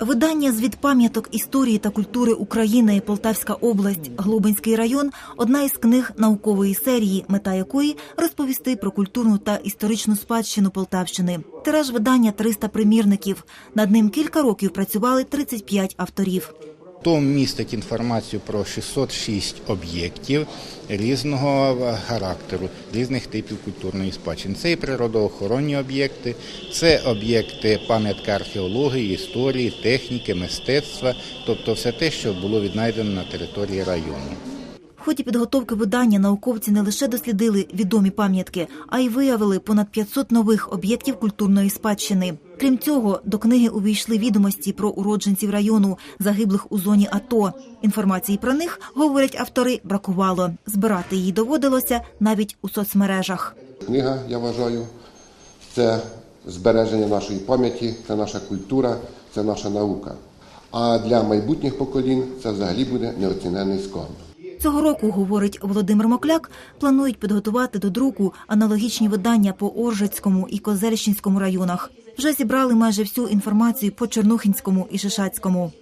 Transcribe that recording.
Видання звіт пам'яток історії та культури України, Полтавська область, Глобинський район одна із книг наукової серії, мета якої розповісти про культурну та історичну спадщину Полтавщини. Тираж видання 300 примірників. Над ним кілька років працювали 35 авторів. Том містить інформацію про 606 об'єктів різного характеру, різних типів культурної спадщини. Це і природоохоронні об'єкти, це об'єкти пам'ятки археології, історії, техніки, мистецтва, тобто все те, що було віднайдено на території району. Ході підготовки видання науковці не лише дослідили відомі пам'ятки, а й виявили понад 500 нових об'єктів культурної спадщини. Крім цього, до книги увійшли відомості про уродженців району, загиблих у зоні АТО. Інформації про них, говорять автори, бракувало. Збирати її доводилося навіть у соцмережах. Книга, я вважаю, це збереження нашої пам'яті, це наша культура, це наша наука. А для майбутніх поколінь це взагалі буде неоцінений скарб. Цього року, говорить Володимир Мокляк, планують підготувати до друку аналогічні видання по Оржицькому і Козельщинському районах. Вже зібрали майже всю інформацію по Чорнухінському і Шишацькому.